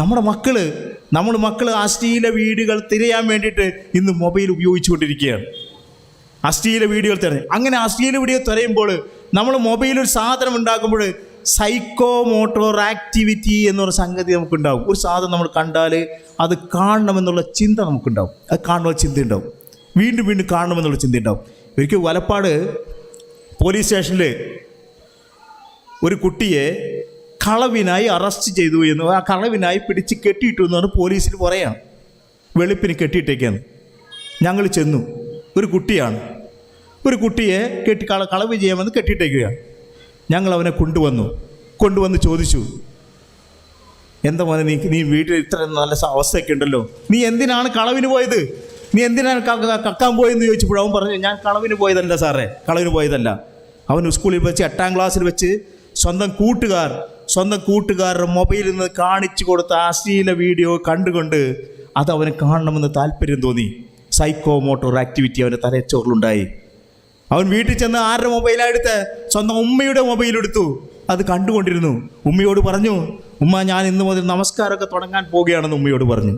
നമ്മുടെ മക്കൾ നമ്മുടെ മക്കൾ അശ്ലീല വീടുകൾ തിരയാൻ വേണ്ടിയിട്ട് ഇന്ന് മൊബൈൽ ഉപയോഗിച്ചുകൊണ്ടിരിക്കുകയാണ്. അശ്ലീല വീഡിയോകൾ തിരഞ്ഞു. അങ്ങനെ അശ്ലീല വീഡിയോ തിരയുമ്പോൾ നമ്മൾ മൊബൈൽ ഒരു സാധനം ഉണ്ടാക്കുമ്പോൾ സൈക്കോ മോട്ടോർ ആക്ടിവിറ്റി എന്നൊരു സംഗതി നമുക്കുണ്ടാവും. ഒരു സാധനം നമ്മൾ കണ്ടാൽ അത് കാണണമെന്നുള്ള ചിന്ത നമുക്കുണ്ടാവും. അത് കാണുന്ന ചിന്ത ഉണ്ടാവും. വീണ്ടും വീണ്ടും കാണണമെന്നുള്ള ചിന്ത ഉണ്ടാവും. ഒരിക്കൽ വലപ്പാട് പോലീസ് സ്റ്റേഷനിൽ ഒരു കുട്ടിയെ കളവിനായി അറസ്റ്റ് ചെയ്തു എന്ന് ആ കളവിനായി പിടിച്ച് കെട്ടിയിട്ടു എന്നാണ് പോലീസിന് പറയാം. വെളുപ്പിന് കെട്ടിയിട്ടേക്കാണ്. ഞങ്ങൾ ചെന്നു. ഒരു കുട്ടിയാണ്. ഒരു കുട്ടിയെ കെട്ടി കള കളവ് ചെയ്യാമെന്ന് കെട്ടിയിട്ടേക്കുകയാണ്. ഞങ്ങൾ അവനെ കൊണ്ടുവന്നു. കൊണ്ടുവന്ന് ചോദിച്ചു. എന്താ മോനെ നീ നീ വീട്ടിൽ ഇത്ര നല്ല അവസ്ഥയൊക്കെ ഉണ്ടല്ലോ. നീ എന്തിനാണ് കളവിന് പോയത്? നീ എന്തിനാണ് കക്കാൻ പോയെന്ന് ചോദിച്ചപ്പോൾ അവൻ പറഞ്ഞു ഞാൻ കളവിന് പോയതല്ല സാറേ കളവിന് പോയതല്ല. അവൻ സ്കൂളിൽ വെച്ച് എട്ടാം ക്ലാസ്സിൽ വെച്ച് സ്വന്തം കൂട്ടുകാർ സ്വന്തം കൂട്ടുകാരുടെ മൊബൈലിൽ നിന്ന് കാണിച്ചു കൊടുത്ത അശ്ലീല വീഡിയോ കണ്ടുകൊണ്ട് അത് അവന് കാണണമെന്ന് താല്പര്യം തോന്നി. സൈക്കോ മോട്ടോർ ആക്ടിവിറ്റി അവന്റെ തലച്ചോറിലുണ്ടായി. അവൻ വീട്ടിൽ ചെന്ന് ആരുടെ മൊബൈലാണ് സ്വന്തം ഉമ്മയുടെ മൊബൈൽ എടുത്തു. അത് കണ്ടുകൊണ്ടിരുന്നു. ഉമ്മയോട് പറഞ്ഞു ഉമ്മ ഞാൻ ഇന്ന് മുതൽ നമസ്കാരമൊക്കെ തുടങ്ങാൻ പോവുകയാണെന്ന് ഉമ്മയോട് പറഞ്ഞു.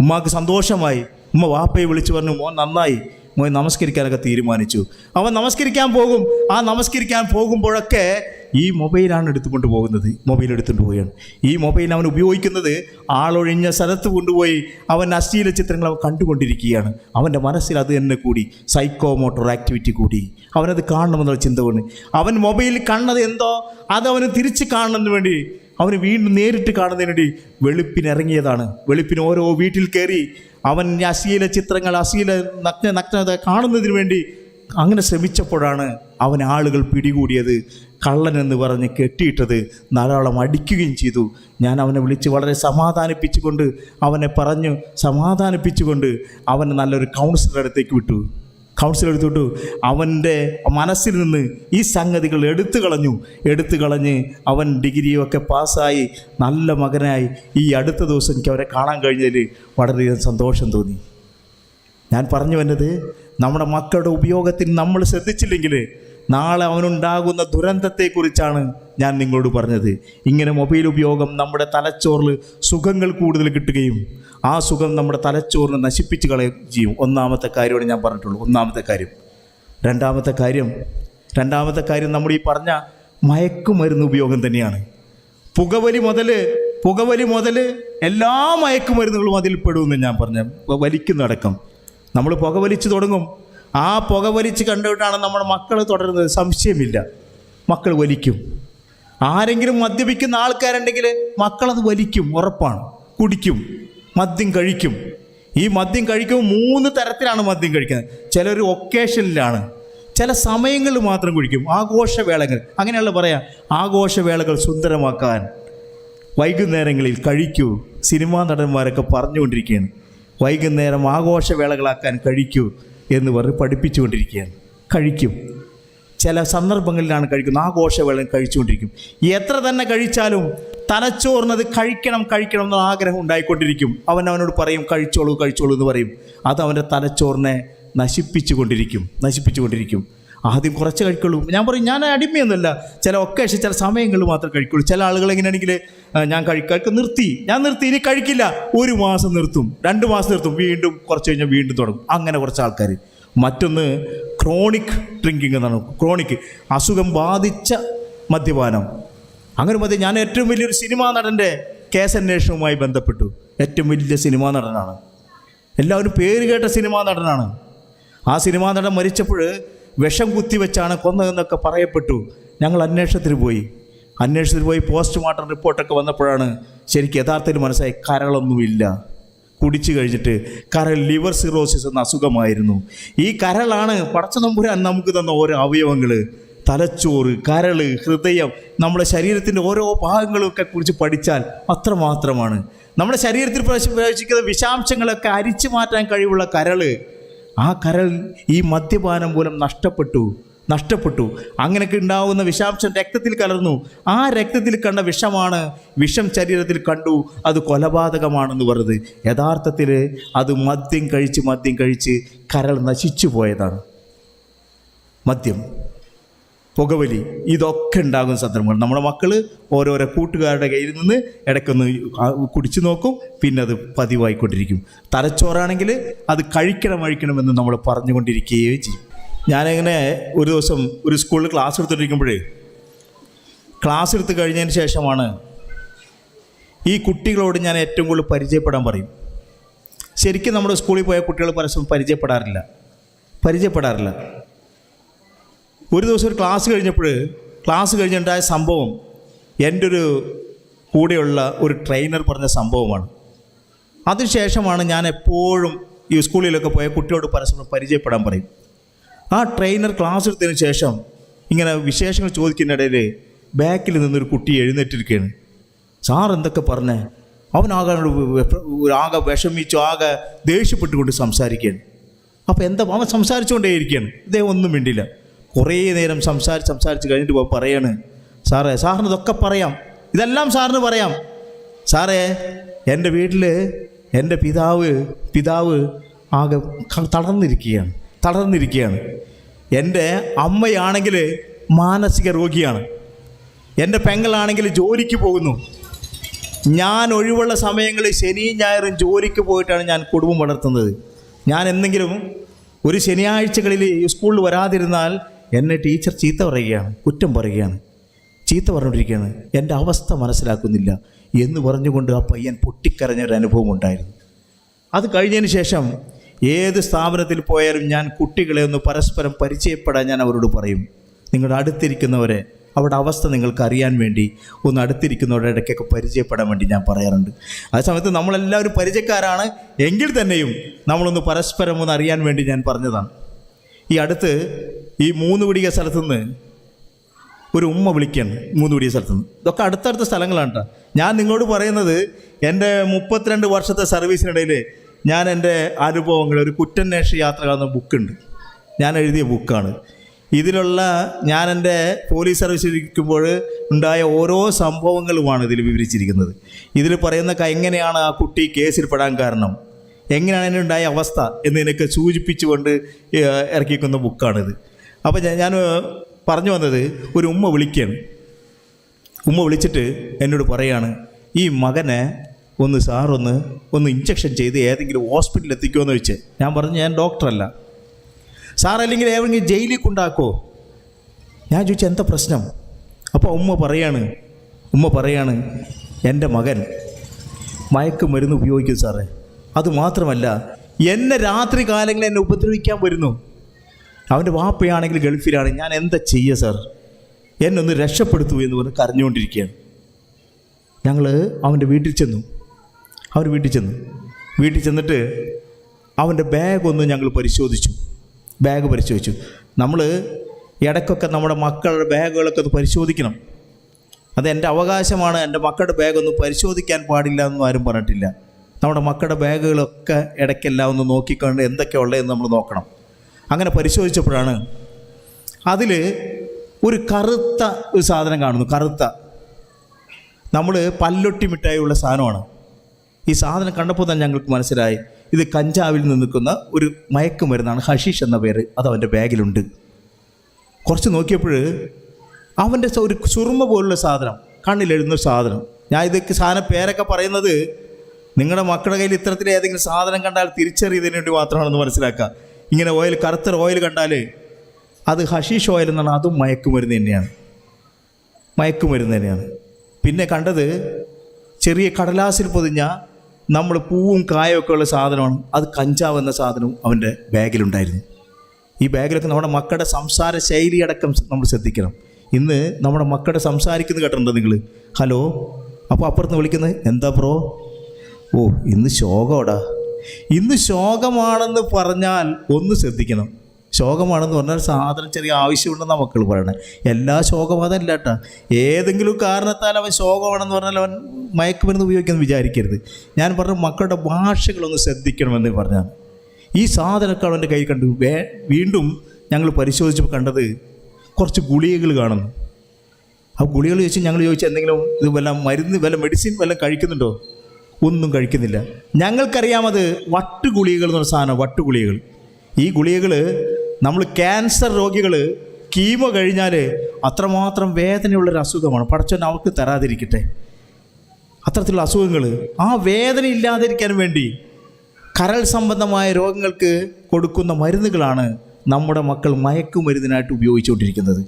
ഉമ്മാക്ക് സന്തോഷമായി. ഉമ്മ വാപ്പയെ വിളിച്ചു പറഞ്ഞു മോൻ നന്നായി. മോൻ നമസ്കരിക്കാനൊക്കെ തീരുമാനിച്ചു. അവൻ നമസ്കരിക്കാൻ പോകും. ആ നമസ്കരിക്കാൻ പോകുമ്പോഴൊക്കെ ഈ മൊബൈലാണ് എടുത്തുകൊണ്ട് പോകുന്നത്. മൊബൈൽ എടുത്തുകൊണ്ട് പോവുകയാണ്. ഈ മൊബൈൽ അവൻ ഉപയോഗിക്കുന്നത് ആളൊഴിഞ്ഞ സ്ഥലത്ത് കൊണ്ടുപോയി അവൻ അശ്ലീല ചിത്രങ്ങൾ അവൻ കണ്ടുകൊണ്ടിരിക്കുകയാണ്. അവന്റെ മനസ്സിൽ അത് തന്നെ കൂടി. സൈക്കോ മോട്ടോർ ആക്ടിവിറ്റി കൂടി. അവനത് കാണണമെന്നുള്ള ചിന്ത കൊണ്ട് അവൻ മൊബൈലിൽ കണ്ടത് എന്തോ? അത് അവന് തിരിച്ച് കാണണമെന്ന് വേണ്ടി. അവന് വീണ്ടും നേരിട്ട് കാണുന്നതിന് വേണ്ടി വെളുപ്പിനിറങ്ങിയതാണ് വെളുപ്പിന് ഓരോ വീട്ടിൽ കയറി അവൻ അശ്ലീല ചിത്രങ്ങൾ അശ്ലീല നഗ്ന നഗ്നത കാണുന്നതിന് വേണ്ടി അങ്ങനെ ശ്രമിച്ചപ്പോഴാണ് അവൻ ആളുകൾ പിടികൂടിയത്. കള്ളൻ എന്ന് പറഞ്ഞ് കെട്ടിയിട്ടത് ധാരാളം അടിക്കുകയും ചെയ്തു. ഞാൻ അവനെ വിളിച്ച് വളരെ സമാധാനിപ്പിച്ചുകൊണ്ട് അവനെ പറഞ്ഞു സമാധാനിപ്പിച്ചുകൊണ്ട് അവനെ നല്ലൊരു കൗൺസിലർ അടുത്തേക്ക് വിട്ടു. കൗൺസിലർ എടുത്തുവിട്ടു അവന്റെ മനസ്സിൽ നിന്ന് ഈ സംഗതികൾ എടുത്തു കളഞ്ഞു. എടുത്തു കളഞ്ഞ് അവൻ ഡിഗ്രിയൊക്കെ പാസ്സായി നല്ല മകനായി. ഈ അടുത്ത ദിവസം എനിക്ക് അവരെ കാണാൻ കഴിഞ്ഞതിൽ വളരെയധികം സന്തോഷം തോന്നി. ഞാൻ പറഞ്ഞു വന്നത് നമ്മുടെ മക്കളുടെ ഉപയോഗത്തിൽ നമ്മൾ ശ്രദ്ധിച്ചില്ലെങ്കിൽ നാളെ അവനുണ്ടാകുന്ന ദുരന്തത്തെക്കുറിച്ചാണ് ഞാൻ നിങ്ങളോട് പറഞ്ഞത്. ഇങ്ങനെ മൊബൈൽ ഉപയോഗം നമ്മുടെ തലച്ചോറിൽ സുഖങ്ങൾ കൂടുതൽ കിട്ടുകയും ആ സുഖം നമ്മുടെ തലച്ചോറിനെ നശിപ്പിച്ച് കളയുകയും ചെയ്യും ഒന്നാമത്തെ കാര്യമാണ് ഞാൻ പറഞ്ഞിട്ടുള്ളൂ. ഒന്നാമത്തെ കാര്യം. രണ്ടാമത്തെ കാര്യം രണ്ടാമത്തെ കാര്യം നമ്മൾ ഈ പറഞ്ഞ മയക്കുമരുന്ന് ഉപയോഗം തന്നെയാണ്. പുകവലി മുതൽ പുകവലി മുതൽ എല്ലാ മയക്കുമരുന്നുകളും അതിൽ പെടുമെന്ന് ഞാൻ പറഞ്ഞ വലിക്കുന്നടക്കം നമ്മൾ പുകവലിച്ച് തുടങ്ങും. ആ പുക വലിച്ച് കണ്ടുകൊണ്ടാണ് നമ്മുടെ മക്കൾ തുടരുന്നത്. സംശയമില്ല. മക്കൾ വലിക്കും. ആരെങ്കിലും മദ്യപിക്കുന്ന ആൾക്കാരുണ്ടെങ്കിൽ മക്കളത് വലിക്കും ഉറപ്പാണ്. കുടിക്കും മദ്യം കഴിക്കും. ഈ മദ്യം കഴിക്കുമ്പോൾ മൂന്ന് തരത്തിലാണ് മദ്യം കഴിക്കുന്നത്. ചിലർ ഒക്കേഷനിലാണ്. ചില സമയങ്ങളിൽ മാത്രം കുടിക്കും. ആഘോഷവേളകൾ. അങ്ങനെയുള്ള പറയാം ആഘോഷവേളകൾ സുന്ദരമാക്കാൻ വൈകുന്നേരങ്ങളിൽ കഴിക്കൂ. സിനിമാ നടന്മാരൊക്കെ പറഞ്ഞുകൊണ്ടിരിക്കുകയാണ്. വൈകുന്നേരം ആഘോഷവേളകളാക്കാൻ കഴിക്കൂ. എന്ന് പറഞ്ഞ് പഠിപ്പിച്ചുകൊണ്ടിരിക്കുകയാണ്. കഴിക്കും. ചില സന്ദർഭങ്ങളിലാണ് കഴിക്കുന്നത്. ആഘോഷവേള കഴിച്ചുകൊണ്ടിരിക്കും. എത്ര തന്നെ കഴിച്ചാലും തലച്ചോറിനത് കഴിക്കണം കഴിക്കണം എന്ന ആഗ്രഹം ഉണ്ടായിക്കൊണ്ടിരിക്കും. അവൻ അവനോട് പറയും കഴിച്ചോളൂ കഴിച്ചോളൂ എന്ന് പറയും. അത് അവന്റെ തലച്ചോറിനെ നശിപ്പിച്ചുകൊണ്ടിരിക്കും നശിപ്പിച്ചുകൊണ്ടിരിക്കും. നശിപ്പിച്ചു കൊണ്ടിരിക്കും ആദ്യം കുറച്ച് കഴിക്കുള്ളൂ. ഞാൻ പറയും ഞാൻ അടിമയൊന്നുമല്ല. ചില ഒക്കേഷൻ ചില സമയങ്ങളിൽ മാത്രം കഴിക്കുള്ളൂ. ചില ആളുകൾ എങ്ങനെയാണെങ്കിൽ ഞാൻ കഴിക്കാൻ നിർത്തി. ഞാൻ നിർത്തി ഇനി കഴിക്കില്ല. ഒരു മാസം നിർത്തും. രണ്ട് മാസം നിർത്തും. വീണ്ടും കുറച്ച് കഴിഞ്ഞാൽ വീണ്ടും തുടങ്ങും. അങ്ങനെ കുറച്ച് ആൾക്കാർ. മറ്റൊന്ന് ക്രോണിക് ഡ്രിങ്കിങ് എന്നാണ്. ക്രോണിക് അസുഖം ബാധിച്ച മദ്യപാനം. അങ്ങനെ മതി ഞാൻ ഏറ്റവും വലിയൊരു സിനിമാ നടന്റെ കേസ് അന്വേഷണവുമായി ബന്ധപ്പെട്ടു. ഏറ്റവും വലിയ സിനിമാ നടനാണ്. എല്ലാവരും പേര് കേട്ട സിനിമാ നടനാണ്. ആ സിനിമാ നടൻ മരിച്ചപ്പോൾ വിഷം കുത്തിവെച്ചാണ് കൊന്നതെന്നൊക്കെ പറയപ്പെട്ടു. ഞങ്ങൾ അന്വേഷണത്തിന് പോയി. അന്വേഷണത്തിന് പോയി പോസ്റ്റ്മോർട്ടം റിപ്പോർട്ടൊക്കെ വന്നപ്പോഴാണ് ശരിക്കും യഥാർത്ഥത്തിൽ മനസ്സിലായി കരളൊന്നുമില്ല. കുടിച്ചു കഴിഞ്ഞിട്ട് കരൾ ലിവർ സിറോസിസ് എന്ന അസുഖമായിരുന്നു. ഈ കരളാണ് പടച്ച നമ്പുരാൻ നമുക്ക് തന്ന ഓരോ അവയവങ്ങൾ തലച്ചോറ് കരൾ ഹൃദയം നമ്മുടെ ശരീരത്തിന്റെ ഓരോ ഭാഗങ്ങളൊക്കെ കുറിച്ച് പഠിച്ചാൽ അത്രമാത്രമാണ്. നമ്മുടെ ശരീരത്തിൽ പ്രവേശി- പ്രവേശിക്കുന്ന വിഷാംശങ്ങളൊക്കെ അരിച്ചു മാറ്റാൻ കഴിവുള്ള കരൾ ആ കരൾ ഈ മദ്യപാനം മൂലം നഷ്ടപ്പെട്ടു നഷ്ടപ്പെട്ടു. അങ്ങനെയൊക്കെ ഉണ്ടാവുന്ന വിഷാംശം രക്തത്തിൽ കലർന്നു. ആ രക്തത്തിൽ കണ്ട വിഷമാണ് വിഷം ശരീരത്തിൽ കണ്ടു. അത് കൊലപാതകമാണെന്ന് പറഞ്ഞത്. യഥാർത്ഥത്തിൽ അത് മദ്യം കഴിച്ച് മദ്യം കഴിച്ച് കരൾ നശിച്ചു പോയതാണ്. മദ്യം. പുകവലി. ഇതൊക്കെ ഉണ്ടാകുന്ന സന്ദർഭങ്ങൾ. നമ്മുടെ മക്കൾ ഓരോരോ കൂട്ടുകാരുടെ കയ്യിൽ നിന്ന് ഇടയ്ക്കൊന്ന് കുടിച്ചു നോക്കും പിന്നെ അത് പതിവായിക്കൊണ്ടിരിക്കും. തലച്ചോറാണെങ്കിൽ അത് കഴിക്കണം കഴിക്കണമെന്ന് നമ്മൾ പറഞ്ഞുകൊണ്ടിരിക്കുകയും ചെയ്യും. ഞാനിങ്ങനെ ഒരു ദിവസം ഒരു സ്കൂളിൽ ക്ലാസ് എടുത്തുകൊണ്ടിരിക്കുമ്പോഴേ ക്ലാസ് എടുത്ത് കഴിഞ്ഞതിന് ശേഷമാണ് ഈ കുട്ടികളോട് ഞാൻ ഏറ്റവും കൂടുതൽ പരിചയപ്പെടാൻ പറയും. ശരിക്കും നമ്മുടെ സ്കൂളിൽ പോയ കുട്ടികൾ പരസ്പരം പരിചയപ്പെടാറില്ല. പരിചയപ്പെടാറില്ല. ഒരു ദിവസം ഒരു ക്ലാസ് കഴിഞ്ഞപ്പോൾ ക്ലാസ് കഴിഞ്ഞുണ്ടായ സംഭവം എന്റെ ഒരു കൂടെയുള്ള ഒരു ട്രെയിനർ പറഞ്ഞ സംഭവമാണ്. അതിനുശേഷമാണ് ഞാൻ എപ്പോഴും ഈ സ്കൂളിലൊക്കെ പോയ കുട്ടിയോട് പരസ്പരം പരിചയപ്പെടാൻ പറയും. ആ ട്രെയിനർ ക്ലാസ് എടുത്തതിന് ശേഷം ഇങ്ങനെ വിശേഷങ്ങൾ ചോദിക്കുന്നിടയിൽ ബാക്കിൽ നിന്നൊരു കുട്ടി എഴുന്നേറ്റിരിക്കുകയാണ്. സാർ എന്തൊക്കെ പറഞ്ഞേ? അവനാകെ ആകെ വിഷമിച്ചു ആകെ ദേഷ്യപ്പെട്ടുകൊണ്ട് സംസാരിക്കുകയാണ്. അപ്പോൾ എന്താ അവൻ സംസാരിച്ചുകൊണ്ടേയിരിക്കുകയാണ്. ഇദ്ദേഹം ഒന്നും മിണ്ടില്ല കുറേ നേരം സംസാരിച്ച് സംസാരിച്ച് കഴിഞ്ഞിട്ട് പോ- പറയാണ് സാറേ സാറിന് ഇതൊക്കെ പറയാം. ഇതെല്ലാം സാറിന് പറയാം. സാറേ എന്റെ വീട്ടിൽ എന്റെ പിതാവ് പിതാവ് ആകെ തളർന്നിരിക്കുകയാണ് തളർന്നിരിക്കുകയാണ്. എന്റെ അമ്മയാണെങ്കിൽ മാനസിക രോഗിയാണ്. എന്റെ പെങ്ങളാണെങ്കിൽ ജോലിക്ക് പോകുന്നു. ഞാൻ ഒഴിവുള്ള സമയങ്ങളിൽ ശനിയും ഞായറും ജോലിക്ക് പോയിട്ടാണ് ഞാൻ കുടുംബം വളർത്തുന്നത്. ഞാൻ എന്തെങ്കിലും ഒരു ശനിയാഴ്ചകളിൽ സ്കൂളിൽ വരാതിരുന്നാൽ എന്നെ ടീച്ചർ ചീത്ത പറയുകയാണ് കുറ്റം പറയുകയാണ്. ചീത്ത പറഞ്ഞുകൊണ്ടിരിക്കുകയാണ്. എന്റെ അവസ്ഥ മനസ്സിലാക്കുന്നില്ല എന്ന് പറഞ്ഞുകൊണ്ട് ആ പയ്യൻ പൊട്ടിക്കരഞ്ഞൊരു അനുഭവം ഉണ്ടായിരുന്നു. അത് കഴിഞ്ഞതിന് ശേഷം ഏത് സ്ഥാപനത്തിൽ പോയാലും ഞാൻ കുട്ടികളെ ഒന്ന് പരസ്പരം പരിചയപ്പെടാൻ ഞാൻ അവരോട് പറയും. നിങ്ങളുടെ അടുത്തിരിക്കുന്നവരെ അവരുടെ അവസ്ഥ നിങ്ങൾക്ക് അറിയാൻ വേണ്ടി ഒന്ന് അടുത്തിരിക്കുന്നവരുടെ ഇടയ്ക്കൊക്കെ പരിചയപ്പെടാൻ വേണ്ടി ഞാൻ പറയാറുണ്ട്. ആ സമയത്ത് നമ്മളെല്ലാവരും പരിചയക്കാരാണ്. എങ്കിൽ തന്നെയും നമ്മളൊന്ന് പരസ്പരം ഒന്ന് അറിയാൻ വേണ്ടി ഞാൻ പറഞ്ഞതാണ്. ഈ അടുത്ത് ഈ മൂന്ന് പിടിക സ്ഥലത്തുനിന്ന് ഒരു ഉമ്മ വിളിക്കുകയാണ് മൂന്ന് പിടിയ സ്ഥലത്തുനിന്ന്. ഇതൊക്കെ അടുത്തടുത്ത സ്ഥലങ്ങളാണ് കേട്ടോ ഞാൻ നിങ്ങളോട് പറയുന്നത് എന്റെ മുപ്പത്തിരണ്ട് വർഷത്തെ സർവീസിനിടയിൽ ഞാൻ എന്റെ അനുഭവങ്ങൾ ഒരു കുറ്റന്വേഷ യാത്ര എന്ന ബുക്കുണ്ട്. ഞാൻ എഴുതിയ ബുക്കാണ്. ഇതിലുള്ള ഞാൻ എന്റെ പോലീസ് സർവീസ് ഇരിക്കുമ്പോൾ ഉണ്ടായ ഓരോ സംഭവങ്ങളുമാണ് ഇതിൽ വിവരിച്ചിരിക്കുന്നത്. ഇതിൽ പറയുന്ന എങ്ങനെയാണ് ആ കുട്ടി കേസിൽ പെടാൻ കാരണം? എങ്ങനെയാണ് അതിനുണ്ടായ അവസ്ഥ എന്നതിനൊക്കെ സൂചിപ്പിച്ചുകൊണ്ട് ഇറക്കിക്കുന്ന ബുക്കാണിത്. അപ്പോൾ ഞാൻ പറഞ്ഞു വന്നത് ഒരു ഉമ്മ വിളിക്കുകയാണ് ഉമ്മ വിളിച്ചിട്ട് എന്നോട് പറയാണ് ഈ മകനെ ഒന്ന് സാറൊന്ന് ഒന്ന് ഇഞ്ചക്ഷൻ ചെയ്ത് ഏതെങ്കിലും ഹോസ്പിറ്റലിൽ എത്തിക്കുമോ എന്ന് ചോദിച്ച്. ഞാൻ പറഞ്ഞു ഞാൻ ഡോക്ടറല്ല. സാർ അല്ലെങ്കിൽ ഏതെങ്കിലും ജയിലിൽ കൊണ്ടാക്കോ? ഞാൻ ചോദിച്ചു എന്താ പ്രശ്നം? അപ്പോൾ ഉമ്മ പറയാണ് ഉമ്മ പറയാണ് എന്റെ മകൻ മയക്കുമരുന്ന് ഉപയോഗിക്കും സാറേ. അതുമാത്രമല്ല എന്നെ രാത്രി കാലങ്ങളിൽ എന്നെ ഉപദ്രവിക്കാൻ വരുന്നു. അവന്റെ വാപ്പയാണെങ്കിൽ ഗൾഫിലാണ്. ഞാൻ എന്താ ചെയ്യുക സാർ? എന്നൊന്ന് രക്ഷപ്പെടുത്തൂ എന്ന് പറഞ്ഞ് കരഞ്ഞുകൊണ്ടിരിക്കുകയാണ്. ഞങ്ങൾ അവന്റെ വീട്ടിൽ ചെന്നു. അവർ വീട്ടിൽ ചെന്നു. വീട്ടിൽ ചെന്നിട്ട് അവന്റെ ബാഗ് ഒന്ന് ഞങ്ങൾ പരിശോധിച്ചു. ബാഗ് പരിശോധിച്ചു. നമ്മൾ ഇടയ്ക്കൊക്കെ നമ്മുടെ മക്കളുടെ ബാഗുകളൊക്കെ ഒന്ന് പരിശോധിക്കണം. അത് എന്റെ അവകാശമാണ്. എന്റെ മക്കളുടെ ബാഗൊന്നും പരിശോധിക്കാൻ പാടില്ല എന്നും ആരും പറഞ്ഞിട്ടില്ല. നമ്മുടെ മക്കളുടെ ബാഗുകളൊക്കെ ഇടയ്ക്കെല്ലാം ഒന്ന് നോക്കിക്കൊണ്ട് എന്തൊക്കെ ഉള്ളതെന്ന് നമ്മൾ നോക്കണം. അങ്ങനെ പരിശോധിച്ചപ്പോഴാണ് അതിൽ ഒരു കറുത്ത ഒരു സാധനം കാണുന്നു കറുത്ത. നമ്മൾ പല്ലൊട്ടി മിഠായുള്ള സാധനമാണ്. ഈ സാധനം കണ്ടപ്പോൾ തന്നെ ഞങ്ങൾക്ക് മനസ്സിലായി ഇത് കഞ്ചാവിൽ നിന്ന് നിൽക്കുന്ന ഒരു മയക്കുമരുന്നാണ് ഹഷീഷ് എന്ന പേര് അത് അവന്റെ ബാഗിലുണ്ട്. കുറച്ച് നോക്കിയപ്പോൾ അവന്റെ ഒരു സുറുമ പോലുള്ള സാധനം കണ്ണിലെഴുന്ന സാധനം. ഞാൻ ഇതൊക്കെ സാധനം പേരൊക്കെ പറയുന്നത് നിങ്ങളുടെ മക്കളുടെ കയ്യിൽ ഇത്തരത്തിൽ ഏതെങ്കിലും സാധനം കണ്ടാൽ തിരിച്ചറിയതിന് വേണ്ടി മാത്രമാണെന്ന് മനസ്സിലാക്കുക. ഇങ്ങനെ ഓയിൽ കറുത്ത ഓയിൽ കണ്ടാൽ അത് ഹഷീഷ് ഓയിൽ എന്നാണ് അതും മയക്കുമരുന്ന് തന്നെയാണ്. മയക്കുമരുന്ന് തന്നെയാണ്. പിന്നെ കണ്ടത് ചെറിയ കടലാസിൽ പൊതിഞ്ഞ നമ്മൾ പൂവും കായൊക്കെ ഉള്ള സാധനമാണ്. അത് കഞ്ചാവ് എന്ന സാധനവും അവന്റെ ബാഗിലുണ്ടായിരുന്നു. ഈ ബാഗിലൊക്കെ നമ്മുടെ മക്കളുടെ സംസാര ശൈലി അടക്കം നമ്മൾ ശ്രദ്ധിക്കണം. ഇന്ന് നമ്മുടെ മക്കളുടെ സംസാരിക്കുന്നത് കേട്ടിട്ടുണ്ടോ നിങ്ങൾ? ഹലോ അപ്പോൾ അപ്പുറത്ത് വിളിക്കുന്നത് എന്താ ബ്രോ ഓ ഇന്ന് ശോകോടാ ഇന്ന് ശോകമാണെന്ന് പറഞ്ഞാൽ ഒന്ന് ശ്രദ്ധിക്കണം. ശോകമാണെന്ന് പറഞ്ഞാൽ സാധനം ചെറിയ ആവശ്യമുണ്ടെന്നാണ് മക്കൾ പറയണേ. എല്ലാ ശോകം അതല്ല കേട്ടോ ഏതെങ്കിലും കാരണത്താൽ അവൻ ശോകമാണെന്ന് പറഞ്ഞാൽ അവൻ മയക്കുമരുന്ന് ഉപയോഗിക്കുമെന്ന് വിചാരിക്കരുത്. ഞാൻ പറഞ്ഞ മക്കളുടെ ഭാഷകളൊന്ന് ശ്രദ്ധിക്കണമെന്ന് പറഞ്ഞാൽ ഈ സാധനമൊക്കെ അവന്റെ കൈ കണ്ടു. വേ വീണ്ടും ഞങ്ങൾ പരിശോധിച്ചപ്പോൾ കണ്ടത് കുറച്ച് ഗുളികകൾ കാണുന്നു. ആ ഗുളികൾ ചോദിച്ച് ഞങ്ങൾ ചോദിച്ചു എന്തെങ്കിലും ഇത് വല്ല മരുന്ന് വല്ല മെഡിസിൻ വല്ല കഴിക്കുന്നുണ്ടോ? ഒന്നും കഴിക്കുന്നില്ല. ഞങ്ങൾക്കറിയാം അത് എന്നൊരു സാധനം വട്ടുഗുളികകൾ. ഈ ഗുളികകൾ നമ്മൾ ക്യാൻസർ രോഗികൾ കീമോ കഴിഞ്ഞാൽ അത്രമാത്രം വേദനയുള്ളൊരു അസുഖമാണ്. പടച്ചവൻ അവർക്ക് തരാതിരിക്കട്ടെ. അത്തരത്തിലുള്ള അസുഖങ്ങൾ ആ വേദന ഇല്ലാതിരിക്കാൻ വേണ്ടി കരൾ സംബന്ധമായ രോഗങ്ങൾക്ക് കൊടുക്കുന്ന മരുന്നുകളാണ് നമ്മുടെ മക്കൾ മയക്കുമരുന്നിനായിട്ട് ഉപയോഗിച്ചുകൊണ്ടിരിക്കുന്നത്.